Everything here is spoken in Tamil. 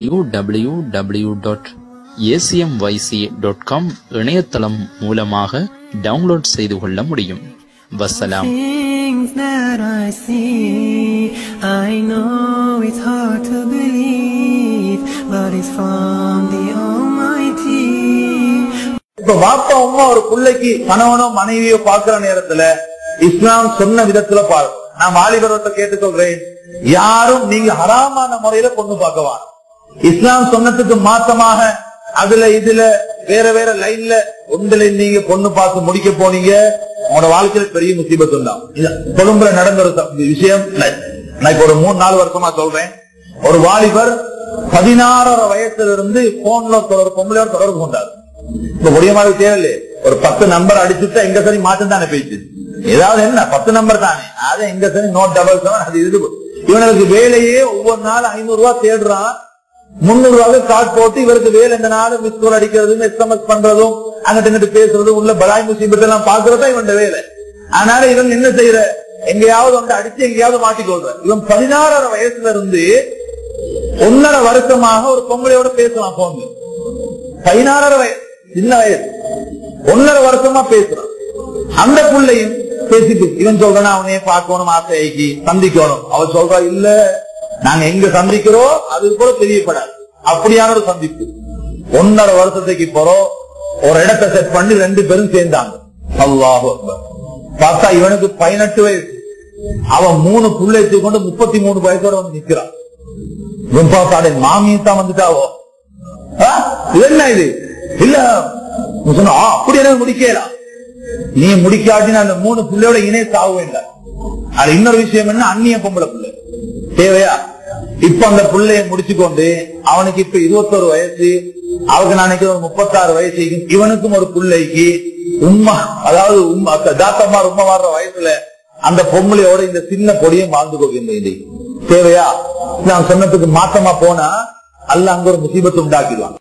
www டாட் டாட் காம் இணையதளம் மூலமாக டவுன்லோட் செய்து கொள்ள முடியும். வசலாம். Things that I see, I know it's hard to believe, but it's from the Almighty. இப்ப வாப்பா அம்மா ஒரு பிள்ளைக்கு கணவனோ மனைவியோ பாக்குற நேரத்துல இஸ்லாம் சொன்ன விதத்துல பார்க்கணும் நான் வாலிபர்கிட்ட கேட்டுக்கொள்றேன் யாரும் நீங்க ஹராமான முறையில பொண்ணு பார்க்கவா இஸ்லாம் சொன்னதுக்கு மாத்தமாக அதுல இதுல வேற வேற லைன்ல ஒன்றுல நீங்க பொண்ணு பார்த்து முடிக்க போனீங்க. உங்களோட வாழ்க்கையில பெரிய முசீபத்து தான். கொழும்புல நடந்த ஒரு விஷயம். நான் இப்ப ஒரு மூணு நாலு வருஷமா சொல்றேன். ஒரு வாலிபர் பதினாறரை வயசுல இருந்து போன்ல தொடர் பொம்பளையோட தொடர்பு கொண்டார். இப்ப முடியமாக தேவையில்லை. ஒரு பத்து நம்பர் அடிச்சுட்டா எங்க சரி மாற்றம் தானே பேச்சு ஏதாவது என்ன? பத்து நம்பர் தானே. அது எங்க சரி நோட் டபுள் செவன் அது இது. இவனுக்கு வேலையே ஒவ்வொரு நாள் ஐநூறு ரூபாய் தேடுறான். முன்னூறு ரூபாய்க்கு கார்டு போட்டு இவருக்கு வேலை இந்த நாளும் மிஸ் கால் அடிக்கிறதும் எஸ்எம்எஸ் பண்றதும் அங்கிட்டு இங்கிட்டு பேசுறதும் உள்ள பலாய் முசீபத் எல்லாம் பாக்குறதா இவன் வேலை. அதனால இவன் என்ன செய்யற? எங்கேயாவது வந்து அடிச்சு எங்கேயாவது மாட்டிக்கொள்ற இவன் பதினாறரை வயசுல இருந்து ஒன்னரை வருஷமாக ஒரு பொங்கலையோட பேசலாம் போங்க பதினாறரை வயசு சின்ன வயசு. ஒன்னரை வருஷமா பேசுறான். அந்த பிள்ளையும் பேசிட்டு இவன் சொல்றான் அவனையே பார்க்கணும் ஆசைக்கு சந்திக்கணும். அவன் சொல்றா இல்ல நாங்க எங்க சந்திக்கிறோம் அது கூட தெரியப்படாது. அப்படியான ஒரு சந்திப்பு. ஒன்னரை வருஷத்துக்கு போறோம் ஒரு இடத்தை செட் பண்ணி ரெண்டு பேரும் சேர்ந்தாங்க. அல்லாஹ் பார்த்தா இவனுக்கு பதினெட்டு வயசு. அவன் மூணு புள்ளை கொண்டு முப்பத்தி மூணு வயசோட வந்து நிக்கிறான். இவன் மாமியும் தான் வந்துட்டாவோ? என்ன இது? இல்ல. சொன்னா, அப்படி என்ன முடிக்கலாம் நீ முடிக்காட்டின்னு அந்த மூணு பிள்ளையோட இணைய சாவு வேண்டாம் அது இன்னொரு விஷயம் என்ன? அந்நிய பொம்பளை பிள்ளை. தேவையா? இப்ப அந்த பிள்ளைய முடிச்சுக்கொண்டு அவனுக்கு இப்ப இருபத்தொரு வயசு அவருக்கு நான் ஒரு முப்பத்தாறு வயசு இவனுக்கும் ஒரு பிள்ளைக்கு உம்மா அதாவது உண்மை தாத்தம்மா உம்மா வர்ற வயசுல அந்த பொம்பளையோட இந்த சின்ன பொடியும் வாழ்ந்து கொள்கின்ற தேவையா? நான் சொன்னதுக்கு மாத்தமா போனா அல்ல அங்க ஒரு முசீபத்தை உண்டாக்கிடுவான்.